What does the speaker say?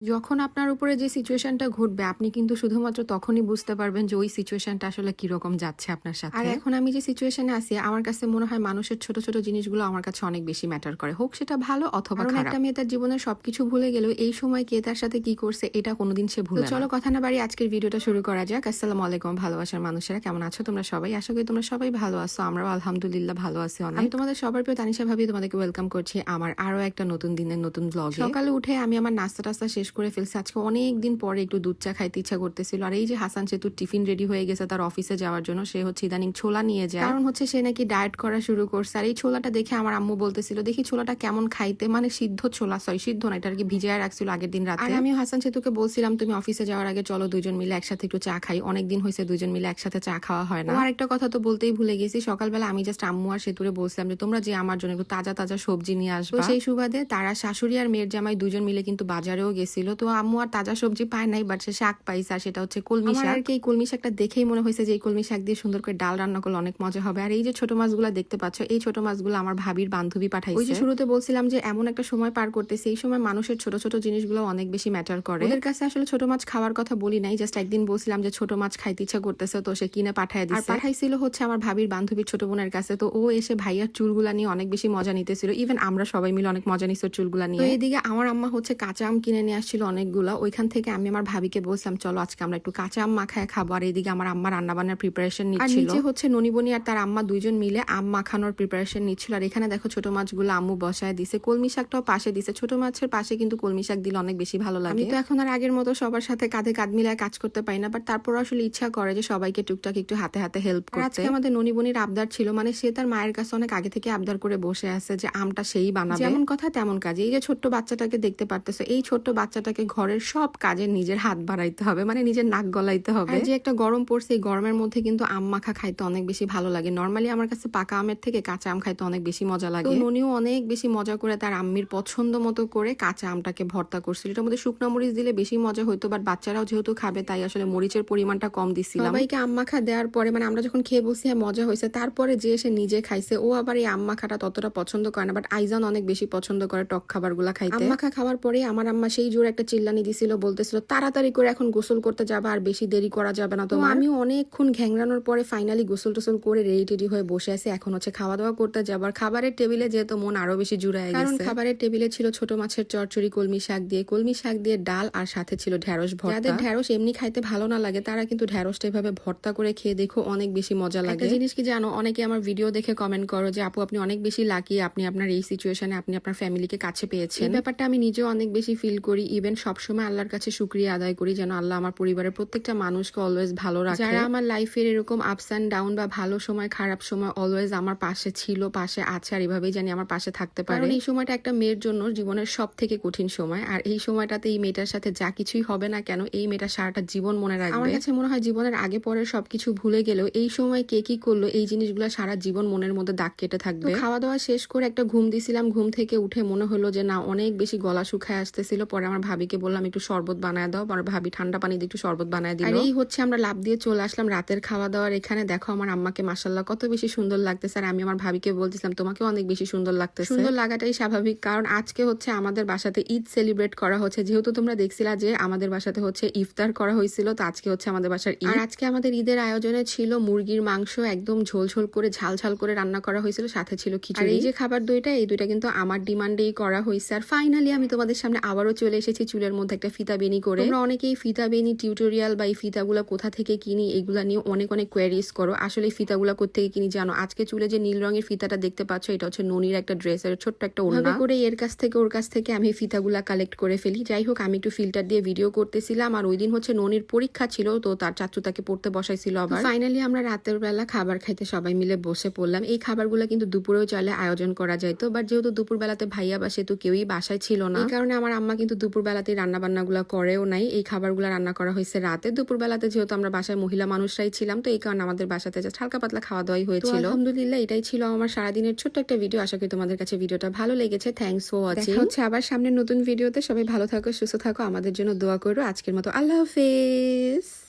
যখন আপনার উপরে যে সিচুয়েশনটা ঘটবে আপনি কিন্তু শুধুমাত্র তখনই বুঝতে পারবেন যে ওই সিচুয়েশনটা আসলে কীরকম যাচ্ছে আপনার সাথে। আর এখন আমি যে সিচুয়েশনে আছি আমার কাছে মনে হয় মানুষের ছোট ছোট জিনিসগুলো আমার কাছে অনেক বেশি ম্যাটার করে। হোক সেটা ভালো অথবা কারণ একটা মেয়ে তার জীবনের সবকিছু ভুলে গেলেও এই সময় কে তার সাথে কি করছে এটা কোনোদিন সে ভুলে চলো কথা না বাড়ি আজকের ভিডিওটা শুরু করা যাক। আসসালামু আলাইকুম ভালোবাসার মানুষেরা কেমন আছো তোমরা সবাই? আশা করি তোমরা সবাই ভালো আছো আমরাও আলহামদুলিল্লাহ ভালো আছি অনেক। আমি তোমাদের সবার প্রিয় তানিশা ভাবি তোমাদেরকে ওয়েলকাম করছি আমার আরও একটা নতুন দিনের নতুন ব্লগ সকালে উঠে আমি আমার নাস্তা টাস্তা শেষ করে ফেলছি। আজকে অনেক দিন পরে একটু দুধ চা খাইতে ইচ্ছা করতেছিল। আর এই যে হাসান সেতুর টিফিন রেডি হয়ে গেছে তার অফিসে যাওয়ার জন্য। সে হচ্ছে ইদানিং ছোলা নিয়ে যায়। কারণ হচ্ছে সে নাকি ডায়েট করা শুরু করছে। আর এই ছোলাটা দেখে আমার আম্মু বলতেছিল দেখি ছোলাটা কেমন খাইতে? মানে সিদ্ধ ছোলা সরি সিদ্ধ না এটা আর কি ভিজায় রাখছিল আগের দিন রাতে। আর আমি হাসান সেতুকে বলছিলাম তুমি অফিসে যাওয়ার আগে চলো দুজন মিলে একসাথে একটু চা খাই। অনেক দিন হয়েছে দুজন মিলে একসাথে চা খাওয়া হয় না। আর একটা কথা তো বলতেই ভুলে গেছি। সকালবেলা আমি জাস্ট আম্মু আর সেতুরে বলছিলাম যে তোমরা যে আমার জন্য একটু তাজা তাজা সবজি নিয়ে আসবে। সেই সুবাদে তারা শাশুড়ি আর মেয়ের জামাই দুজন মিলে কিন্তু বাজারেও গেছিল। তো আম্মু আর তাজা সবজি পায় নাই বাট সে শাক পাইছে আর সেটা হচ্ছে কলমি শাক। আর কি এই কলমি শাকটা দেখেই মনে হয়েছে যে এই কলমি শাক দিয়ে সুন্দর করে ডাল রান্না করলে অনেক মজা হবে। আর এই যে ছোট মাছগুলো দেখতে পাচ্ছ এই ছোট মাছগুলো আমার ভাবির বান্ধবী পাঠাইছে। ওই যে শুরুতে বলছিলাম যে এমন একটা সময় পার করতেছে এই সময় মানুষের ছোট ছোট জিনিসগুলো অনেক বেশি ম্যাটার করে। ওদের কাছে আসলে ছোট মাছ খাওয়ার কথা বলি নাই জাস্ট একদিন বলছিলাম যে ছোট মাছ খাইতে ইচ্ছা করতেছে তো সে কিনে পাঠায় দিচ্ছে আর পাঠাইছিল হচ্ছে আমার ভাবির বান্ধবীর ছোট বোনের কাছে তো ও এসে ভাইয়ার চুলগুলা নিয়ে অনেক বেশি মজা নিতেছিল। ইভেন আমরা সবাই মিলে অনেক মজা নিচ্ছিল চুলগুলা নিয়ে। তো এইদিকে আমার আম্মা হচ্ছে কাঁচা আম কিনে নিয়ে আসছিল অনেকগুলো ওইখান থেকে আমি আমার ভাবিকে বলছিলাম চলো আজকে আমরা একটু কাঁচা আম মাখায় খাব। আর এইদিকে আমার আম্মা রান্না বান্নার প্রিপারেশন নিচ্ছিল। নিচে হচ্ছে ননিবনি আর তার আম্মা দুইজন মিলে আম মাখানোর প্রিপারেশন নিচ্ছিল। আর এখানে দেখো ছোট মাছগুলো আম্মু বসায় দিছে। কলমি শাকটাও পাশে দিছে। ছোট মাছের পাশে কিন্তু কলমি শাক দিলে অনেক বেশি ভালো লাগে। আমি তো এখন আর আগের মতো সবার সাথে কাঁধে কাঁধ মিলায় কাজ করতে পারি না বাট তারপর আসলে ইচ্ছা করে যে সবাইকে টুকটাক একটু হাতে হাতে হেল্প করতে। আজকে আমাদের ননিবনির আবদার ছিল মানে সে তার মায়ের কাছে অনেক আগে থেকে আবদার করে বসে আছে যে আমটা সেই বানাবে। যেমন কথা তেমন কাজ। এই যে ছোট্ট বাচ্চাটাকে দেখতে পারতেছো এই ছোট্ট বাচ্চাটাকে ঘরের সব কাজে নিজের হাত বাড়াইতে হবে মানে নিজের নাক গলাইতে হবে। যে একটা গরম পড়ছে এই গরমের মধ্যে কিন্তু আম মাখা খাইতে অনেক বেশি ভালো লাগে। নর্মালি আমার কাছে পাকা আমের থেকে কাঁচা আম খাইতে অনেক বেশি মজা লাগে। ননিও অনেক বেশি মজা করে তার আম্মির পছন্দ মতো করে কাঁচা আমটাকে ভর্তা করছিল। এটার মধ্যে শুকনো মরিচ দিলে বেশি মজা হইতো বাট বাচ্চারাও যেহেতু খাবে তাই আসলে মরিচের পরিমাণটা কম দিচ্ছিলাম সবাইকে আম মাখা দেওয়ার পরে মানে আমরা যখন খেয়ে বসি হ্যাঁ, মজা হয়েছে তারপরে যে এসে নিজে খাইছে ও আবার এই আম মাখাটা ততটা পছন্দ করে না বাট আইজান অনেক বেশি পছন্দ করে টক খাবারগুলা খাইতে। আম মাখা খাওয়ার পরে আমার আম্মা সেই জোর একটা চিল্লানি দিছিল বলতেছিল তাড়াতাড়ি করে এখন গোসল করতে যাবে আর বেশি দেরি করা যাবে না তো আমিও অনেকক্ষণ ঘ্যাংরানোর পরে ফাইনালি গোসল টোসল করে রেডি টেডি হয়ে বসে আছে। এখন হচ্ছে খাওয়া দাওয়া করতে যাব। আর খাবারের টেবিলে যেহেতু মন আরও বেশি জুড়ায় কারণ খাবারের টেবিলে ছিল ছোট মাছের চচ্চড়ি কলমি শাক দিয়ে কলমি শাক দিয়ে ডাল আর সাথে ছিল ঢ্যাঁড়স ভর্তা। যাদের ঢ্যাঁড়স এমনি খাইতে ভালো না লাগে তারা কিন্তু ঢ্যাঁড়সটা এভাবে ভর্তা করে খেয়ে দেখো অনেক বেশি মজা লাগে। জিনিস কি জানো অনেকে আমার ভিডিও দেখে কমেন্ট করো যে আপু আপনি অনেক বেশি লাকি আপনি আপনার এই সিচুয়েশনে আপনি আপনার ফ্যামিলিকে কাছে পেয়েছেন। এই ব্যাপারটা আমি নিজেও অনেক বেশি ফিল করি। ইভেন সবসময় আল্লাহর কাছে শুক্রিয়া আদায় করি যেন আল্লাহ আমার পরিবারের প্রত্যেকটা মানুষকে অলওয়েজ ভালো রাখে। যারা আমার লাইফের এরকম আপস অ্যান্ড ডাউন বা ভালো সময় খারাপ সময় অলওয়েজ আমার পাশে ছিল পাশে আছে আর এভাবেই জানি আমার পাশে থাকতে পারে। এই সময়টা একটা মেয়ের জন্য জীবনের সব থেকে কঠিন সময়। আর এই সময়টাতে এই মেয়েটার সাথে যা কিছুই হবে না কেন এই মেয়েটা সারাটা জীবন মনে রাখবে। আমার কাছে মনে হয় জীবনের আগে পরে সবকিছু ভুলে গেলেও এই সময় কে কি করল এই জিনিসগুলো সারা জীবন মনের মধ্যে দাগ কেটে থাকবে। খাওয়া দাওয়া শেষ করে একটা ঘুম দিছিলাম ঘুম থেকে উঠে মনে হলো যে না অনেক বেশি গলা শুকায় আসতেছিল পরে আমার ভাবিকে বললাম একটু শরবত বানায় দাও। পরে ভাবি ঠান্ডা পানি দিয়ে একটু শরবত বানায় দিল। আর এই হচ্ছে আমরা লাভ দিয়ে চলে আসলাম রাতের খাওয়া দাওয়ার এখানে। দেখো আমার আম্মাকে মাসাল্লাহ কত বেশি সুন্দর লাগতেছে। আর আমি আমার ভাবিকে বলতেছিলাম তোমাকে অনেক বেশি সুন্দর লাগতেছে। সুন্দর লাগাটাই স্বাভাবিক কারণ আজকে হচ্ছে আমাদের বাসাতে ঈদ সেলিব্রেট করা হচ্ছে। যেহেতু তোমরা দেখছিলা যে আমাদের বাসাতে হচ্ছে ইফতার করা হয়েছিল তো আজকে হচ্ছে আমাদের বাসার ঈদ। আর আজকে আমাদের ঈদের আয়োজনে ছিল মুরগির মাংস একদম ঝোল ঝোল করে ঝাল ঝাল করে রান্না করা হয়েছিল সাথে ছিল খিচুড়ি। আর এই যে খাবার দুইটা এই দুইটা কিন্তু আমার ডিমান্ডেই করা হয়েছে। আর ফাইনালি আমি তোমাদের সামনে আবারও চলে এসেছি চুলের মধ্যে একটা ফিতা বেনি করে। তোমরা অনেকেই ফিতা বেনি টিউটোরিয়াল বা এই ফিতাগুলো কোথা থেকে কিনি এগুলা নিয়ে অনেক অনেক কোয়ারিজ করো। আসলে ফিতাগুলো কোথেকে কিনি জানো? আজকে চুলে যে নীল রঙের ফিতাটা দেখতে পাচ্ছ এটা হচ্ছে ননির একটা ড্রেসের ছোট্ট একটা ওড়না। করে এর কাছ থেকে ওর কাছ থেকে আমি ফিতাগুলা কালেক্ট করে ফেলি। যাই হোক আমি একটু ফিল্টার দিয়ে ভিডিও করতেছিলাম আর ওই দিন হচ্ছে ননির পরীক্ষা ছিল তো তার চাচু তাকে পড়তে বসাইছিল আবার। ফাইনালি আমরা রাতের বেলা খাবার খাইতে সবাই মিলে বসে পড়লাম। এই খাবারগুলো কিন্তু দুপুরেও চাইলে আয়োজন করা যাইতো বাট যেহেতু দুপুর বেলাতে ভাইয়া বাসে তো কেউই বাসায় ছিল না কারণে আমার আম্মা কিন্তু দুপুর বেলাতেই রান্না বান্নাগুলো করেও নাই। এই খাবারগুলো রান্না করা হয়েছে রাতে। দুপুরবেলাতে যেহেতু আমরা বাসায় মহিলা মানুষরাই ছিলাম তো এই কারণে আমাদের বাসাতে জাস্ট হালকা পাতলা খাওয়া দাওয়াই হয়েছিল। আলহামদুলিল্লাহ এটাই ছিল আমার সারাদিনের ছোট্ট একটা ভিডিও আশা করি তোমাদের কাছে ভিডিওটা ভালো লেগেছে। থ্যাংকস ফর ওয়াচিং হচ্ছে আবার সামনে নতুন ভিডিওতে সবাই ভালো থাকো সুস্থ থাকো। আমাদের জন্য দোয়া করো। আজকের মতো আল্লাহ হাফেজ।